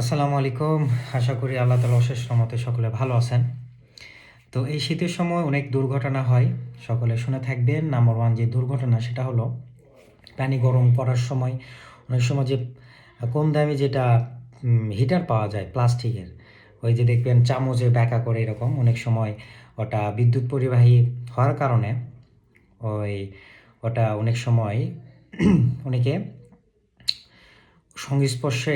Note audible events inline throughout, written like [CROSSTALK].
আসসালামু আলাইকুম। আশা করি আল্লাহ তালা অশেষ রহমতে সকলে ভালো আছেন। তো এই শীতের সময় অনেক দুর্ঘটনা হয়, সকলে শুনে থাকবেন। নাম্বার ওয়ান যে দুর্ঘটনা সেটা হলো, পানি গরম করার সময়, অনেক সময় যে কম দামে যেটা হিটার পাওয়া যায় প্লাস্টিকের, ওই যে দেখবেন চামচে ব্যাকা করে এরকম, অনেক সময় ওটা বিদ্যুৎ পরিবাহী হওয়ার কারণে, ওই ওটা অনেক সময় [CLEARS THROAT] অনেকে সংস্পর্শে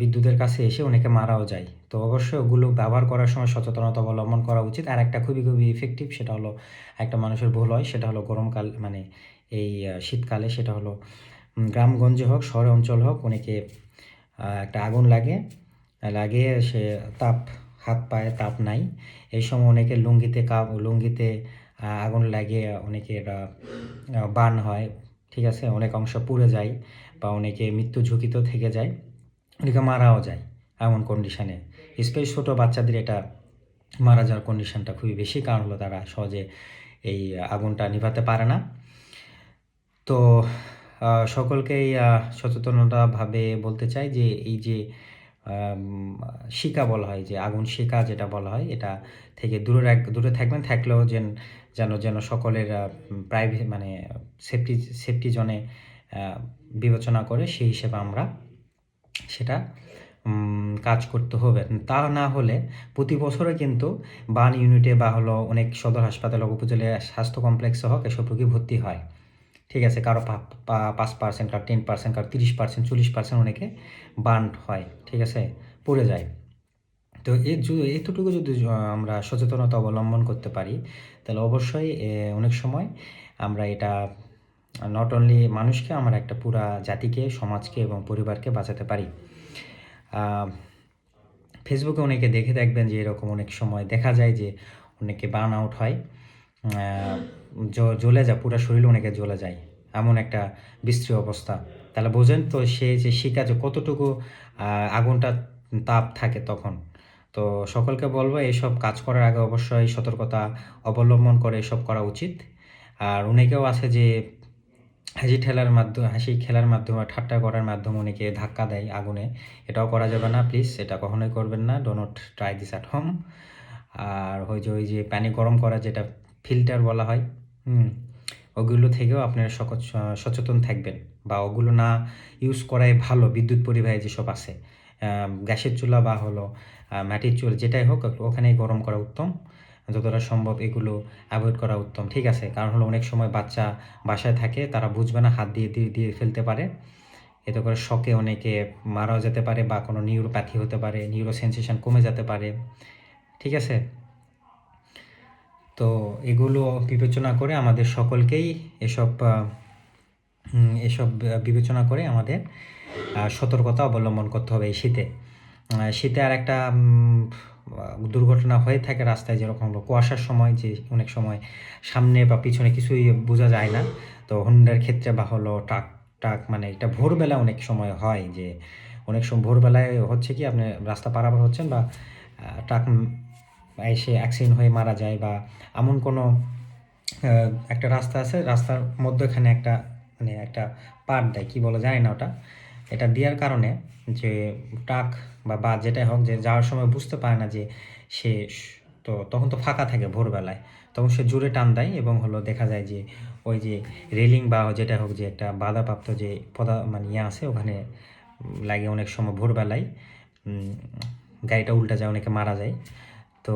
বিদ্যুতের কাছে এসে অনেকে মারাও যায়। তো অবশ্যই ওগুলো ব্যবহার করার সময় সচেতনতা অবলম্বন করা উচিত। আর একটা খুবই খুবই ইফেক্টিভ সেটা হলো একটা মানুষের ভুল হয়, সেটা হলো গরমকাল মানে এই শীতকালে সেটা হলো গ্রামগঞ্জে হোক, শহরে অঞ্চল হোক, অনেকে একটা আগুন লাগে লাগে সে তাপ, হাত পায়ে তাপ নাই। এই সময় অনেকে লুঙ্গিতে কাপ, লুঙ্গিতে আগুন লাগে অনেকের বার্ন হয়। ঠিক আছে? অনেক অংশ পুড়ে যায় বা অনেকে মৃত্যু ঝুঁকিতেও থেকে যায়, অনেকে মারাও যায় এমন কন্ডিশানে স্পেস ছোটো বাচ্চাদের এটা মারা যাওয়ার কন্ডিশনটা খুবই বেশি, কারণ হলো তারা সহজে এই আগুনটা নিভাতে পারে না। তো সকলকেই সচেতনতাভাবে বলতে চাই যে এই যে শিকা বলা হয় যে আগুন শিকা যেটা বলা হয়, এটা থেকে দূরে রাখ, দূরে থাকবেন, থাকলেও যেন যেন যেন সকলের প্রাইভেট মানে সেফটি সেফটি জনে বিবেচনা করে সেই হিসেবে আমরা সেটা কাজ করতে হবে। তা না হলে প্রতি বছরে কিন্তু বান ইউনিটে বা হলো অনেক সদর হাসপাতাল, উপজেলা স্বাস্থ্য কমপ্লেক্সে হোক এসব রোগী ভর্তি হয়। ঠিক আছে, কারও পাঁচ পার্সেন্ট কারও টেন পার্সেন্ট কারও তিরিশ পার্সেন্ট চল্লিশ পার্সেন্ট অনেকে বার্ন হয়, ঠিক আছে, পড়ে যায়। তো এর এতটুকু যদি আমরা সচেতনতা অবলম্বন করতে পারি, তাহলে অবশ্যই অনেক সময় আমরা এটা নট অনলি মানুষকে, আমরা একটা পুরা জাতিকে, সমাজকে এবং পরিবারকে বাঁচাতে পারি। ফেসবুকে অনেকে দেখে দেখবেন যে এরকম অনেক সময় দেখা যায় যে অনেকে বার্ন আউট হয় জ্বলে যায়, পুরো শরীর অনেকে জ্বলে যায়, এমন একটা বিশ্রী অবস্থা। তাহলে বোঝেন তো সে যে শিকা যে কতটুকু আগুনটা তাপ থাকে তখন। তো সকলকে বলব এইসব কাজ করার আগে অবশ্যই সতর্কতা অবলম্বন করে এসব করা উচিত। আর অনেকেও আছে যে হাসি ঠেলার মাধ্যমে, হাসি খেলার মাধ্যমে ঠাট্টা করার মাধ্যমে অনেকে ধাক্কা দেয় আগুনে। এটাও করা যাবে না, প্লিজ, এটা কখনোই করবেন না do not try this at home আর ওই যে ওই যে পানি গরম করা যেটা ফিল্টার বলা হয় হুম। ওগুলো থেকেও আপনারা সচেতন থাকবেন বা ওগুলো না ইউজ করাই ভালো বিদ্যুৎ পরিবাহী যেসব আছে। গ্যাসের চুলা বা হলো মাটির চুল যেটাই হোক, ওখানেই গরম করা উত্তম। যতটা সম্ভব এগুলো অ্যাভয়েড করা উত্তম। ঠিক আছে? কারণ হলো অনেক সময় বাচ্চা বাসায় থাকে, তারা বুঝবে না, হাত দিয়ে দিয়ে দিয়ে ফেলতে পারে। এতে করে শকে অনেকে মারাও যেতে পারে বা কোনো নিউরোপ্যাথি হতে পারে নিউরো সেন্সেশন কমে যেতে পারে। ঠিক আছে? তো এগুলো বিবেচনা করে আমাদের সকলকেই এসব এসব বিবেচনা করে আমাদের সতর্কতা অবলম্বন করতে হবে এই শীতে। শীতে আর একটা দুর্ঘটনা হয়ে থাকে রাস্তায় যেরকম কুয়াশার সময়, যে অনেক সময় সামনে বা পিছনে কিছুই বোঝা যায় না। তো হন্ডার ক্ষেত্রে বা হলো ট্রাক ট্রাক মানে এটা ভোরবেলা অনেক সময় হয় যে অনেক সময় ভোরবেলায় হচ্ছে কি আপনি রাস্তা পারাপার হচ্ছেন বা ট্রাক এসে অ্যাক্সিডেন্ট হয়ে মারা যায় বা এমন কোনো একটা রাস্তা আছে, রাস্তার মধ্যখানে একটা মানে একটা পাট দেয়, কি বলে জানি না ওটা। এটা দেওয়ার কারণে যে ট্রাক বা বাস যেটাই হোক, যে যাওয়ার সময় বুঝতে পারে না যে সে তো তখন তো ফাঁকা থাকে ভোরবেলায়। তখন সে জোরে টান দেয় এবং হলো দেখা যায় যে ওই যে রেলিং বা যেটা হোক যে একটা বাধাপ্রাপ্ত যে পদা মানে ইয়ে আছে, ওখানে লাগে অনেক সময় ভোরবেলায় গাড়িটা উল্টা যায়, অনেকে মারা যায়। তো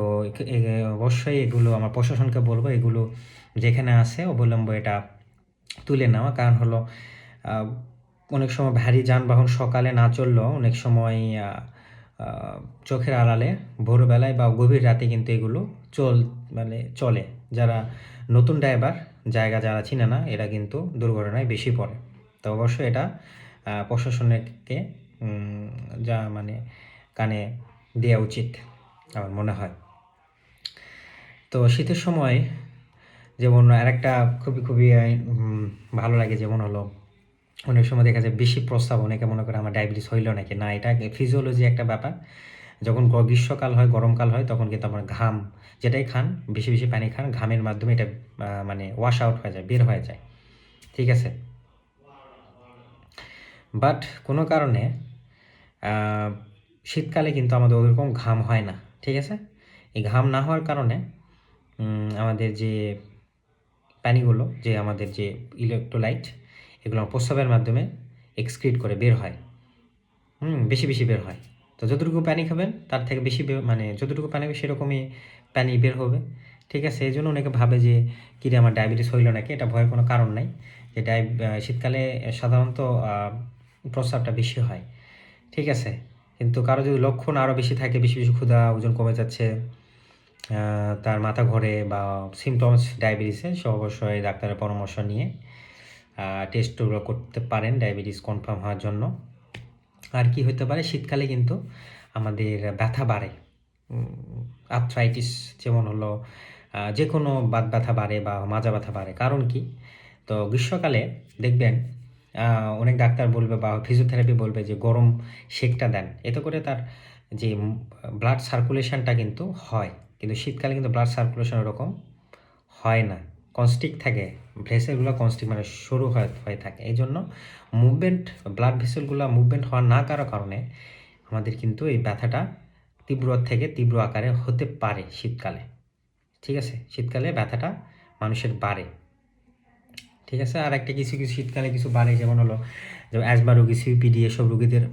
অবশ্যই এগুলো আমার প্রশাসনকে বলব, এগুলো যেখানে আছে অবলম্ব এটা তুলে নেওয়া। কারণ হলো অনেক সময় ভারী যানবাহন সকালে না চললেও অনেক সময় চোখের আড়ালে ভোরবেলায় বা গভীর রাতে কিন্তু এগুলো চল মানে চলে। যারা নতুন ড্রাইভার, জায়গা যারা চিনে না, এরা কিন্তু দুর্ঘটনায় বেশি পড়ে। তো অবশ্যই এটা প্রশাসনকে যা মানে কানে দেওয়া উচিত। আমার মনে হয়। তো শীতের সময় যেমন আরেকটা খুবই খুবই ভালো লাগে যেমন হলো, অনেক সময় দেখা যায় বেশি প্রস্তাব অনেকে মনে করে আমার ডায়াবেটিস হইল নাকি? না, এটা ফিজিওলজি একটা ব্যাপার। যখন গ্রীষ্মকাল হয়, গরমকাল হয়, তখন কিন্তু আমার ঘাম যেটাই খান, বেশি বেশি পানি খান, ঘামের মাধ্যমে এটা মানে ওয়াশ আউট হয়ে যায়, বের হয়ে যায়। ঠিক আছে? বাট কোনো কারণে শীতকালে কিন্তু আমাদের ওরকম ঘাম হয় না। ঠিক আছে? এই ঘাম না হওয়ার কারণে আমাদের যে পানিগুলো যে আমাদের যে ইলেকট্রোলাইট এগুলো প্রস্রাবের মাধ্যমে এক্সক্রিট করে বের হয়। হুম, বেশি বেশি বের হয়। তো যতটুকু পানি খাবেন তার থেকে বেশি মানে যতটুকু পানি সেরকমই পানি বের হবে। ঠিক আছে? এই জন্য অনেকে ভাবে যে কিরে আমার ডায়াবেটিস হইল নাকি? এটা ভয়ের কোনো কারণ নাই। যে ডায় শীতকালে সাধারণত প্রস্রাবটা বেশি হয়। ঠিক আছে? কিন্তু কারও যদি লক্ষণ আরও বেশি থাকে, বেশি বেশি ক্ষুধা, ওজন কমে যাচ্ছে তার মাথা ঘরে বা সিমটমস ডায়াবেটিসে সে অবশ্যই ডাক্তারের পরামর্শ নিয়ে টেস্টগুলো করতে পারেন ডায়াবেটিস কনফার্ম হওয়ার জন্য। আর কি হতে পারে, শীতকালে কিন্তু আমাদের ব্যথা বাড়ে। আর্থ্রাইটিস যেমন হলো যে কোনো বাত ব্যথা বাড়ে বা মাজা ব্যথা বাড়ে। কারণ কি? তো গ্রীষ্মকালে দেখবেন অনেক ডাক্তার বলবে বা ফিজিওথেরাপি বলবে যে গরম সেকটা দেন। এতে করে তার যে ব্লাড সার্কুলেশনটা কিন্তু হয়। কিন্তু শীতকালে কিন্তু ব্লাড সার্কুলেশন ওরকম হয় না। কনস্টিক থাকে। ভেসেলগুলো কনস্টিক মানে হয়ে হয়ে থাকে। এই জন্য মুভমেন্ট ব্লাড ভেসেলগুলো মুভমেন্ট হওয়া না কারও কারণে আমাদের কিন্তু এই ব্যথাটা তীব্র থেকে তীব্র আকারে হতে পারে শীতকালে। ঠিক আছে? শীতকালে ব্যথাটা মানুষের বাড়ে। ঠিক আছে? আর একটা কিছু কিছু শীতকালে কিছু বাড়ে, যেমন হলো যেমন অ্যাজমা রোগী সিপিডি এসব রোগীদের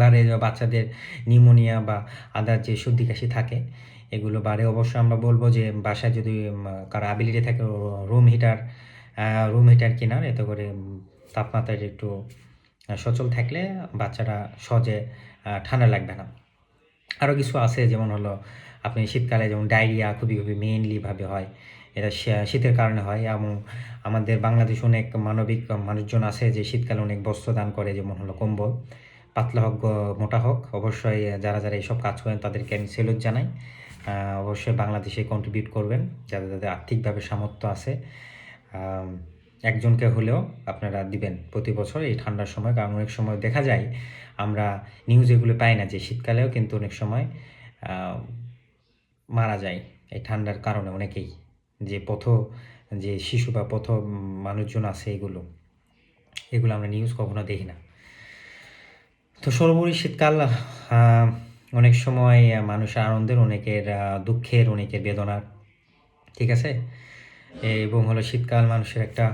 বাড়ে বাচ্চাদের নিউমোনিয়া বা আদার যে সর্দি কাশি থাকে, এগুলো বাড়ে। অবশ্যই আমরা বলব যে বাসায় যদি কারও অ্যাবিলিটি থাকে রুম হিটার রুম হিটার কেনার, এতে করে তাপমাত্রাটা একটু সচল থাকলে বাচ্চারা সহজে ঠান্ডা লাগবে না। আরও কিছু আছে, যেমন হলো আপনি শীতকালে যেমন ডায়রিয়া খুবই খুবই মেইনলিভাবে হয়। এটা শীতের কারণে হয় এবং আমাদের বাংলাদেশে অনেক মানবিক মানুষজন আছে যে শীতকালে অনেক বস্ত্র দান করে, যেমন হলো কম্বল। পাতলা হোক মোটা হোক, অবশ্যই যারা যারা এইসব কাজ করেন তাদেরকে আমি সেলুট জানাই। অবশ্যই বাংলাদেশে কন্ট্রিবিউট করবেন যাদের যাদের আর্থিকভাবে সামর্থ্য আছে। একজনকে হলেও আপনারা দিবেন প্রতি বছর এই ঠান্ডার সময়। কারণ অনেক সময় দেখা যায় আমরা নিউজ এগুলো পাই না যে শীতকালেও কিন্তু অনেক সময় মারা যায় এই ঠান্ডার কারণে অনেকেই। যে পথ, যে শিশু বা পথ মানুষজন আছে এগুলো এগুলো আমরা নিউজ কখনো দেখি না। তো সর্বোপরি শীতকাল অনেক সময় মানুষের আনন্দের, অনেকের দুঃখের, অনেকের বেদনার, ঠিক আছে? এবং হলো শীতকাল মানুষের একটা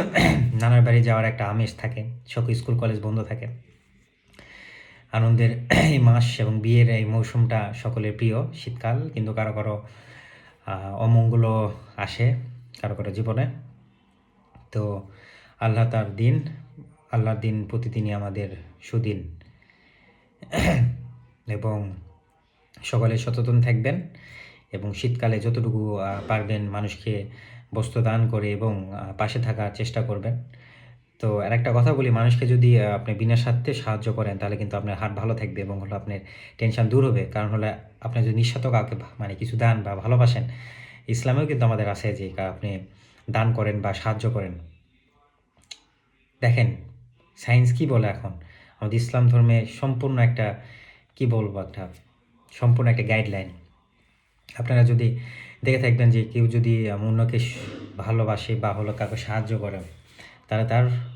[COUGHS] নানার বাড়ি যাওয়ার একটা আমেজ থাকে, সব স্কুল, কলেজ বন্ধ থাকে। আনন্দের [COUGHS] এই মাস এবং বিয়ের এই মৌসুমটা সকলের প্রিয় শীতকাল, কিন্তু কারও কারও আহ, অমঙ্গলও আসে কারও কারও জীবনে। তো আল্লাহ তার দিন আল্লাহর দিন প্রতিদিনই আমাদের সুদিন। [CLEARS THROAT] এবং সকলে সচেতন থাকবেন এবং শীতকালে যতটুকু পারবেন মানুষকে বস্ত্র দান করে এবং পাশে থাকার চেষ্টা করবেন। তো আর একটা কথা বলি, মানুষকে যদি আপনি বিনা স্বার্থে সাহায্য করেন, তাহলে কিন্তু আপনার হাত ভালো থাকবে এবং হলো আপনার টেনশন দূর হবে। কারণ হলো, আপনি যদি নিঃস্বার্থ কাউকে মানে কিছু দান বা ভালোবাসেন, ইসলামেও কিন্তু আমাদের আছে যে আপনি দান করেন বা সাহায্য করেন। দেখেন সায়েন্স কি বলে এখন? আমাদের ইসলাম ধর্মে সম্পূর্ণ একটা, কি বলব একটা, সম্পূর্ণ একটা গাইডলাইন আপনারা যদি দেখে থাকবেন যে, কেউ যদি অন্যকে ভালোবাসে বা হলো কাউকে সাহায্য করে, তাহলে তার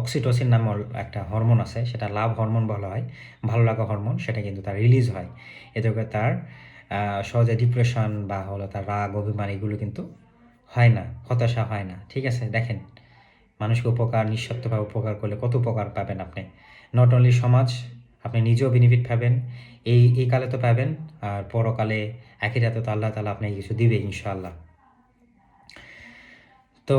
অক্সিটোসিন নামে একটা হরমোন আছে, সেটা লাভ হরমোন বলা হয়, ভালো লাগা হরমোন সেটা কিন্তু তার রিলিজ হয়। এতে করে তার সহজে ডিপ্রেশন বা হলো তার রাগ, অভিমান এগুলো কিন্তু হয় না, হতাশা হয় না, ঠিক আছে? দেখেন, মানুষকে উপকার, নিঃস্বার্থভাবে উপকার করলে কত উপকার পাবেন আপনি? নট অনলি সমাজ, আপনি নিজেও বেনিফিট পাবেন, এই এই কালে তো পাবেন, আর পরকালে একই রাতে তো আল্লাহ তালা আপনাকে কিছু দিবে ইনশাআল্লাহ। তো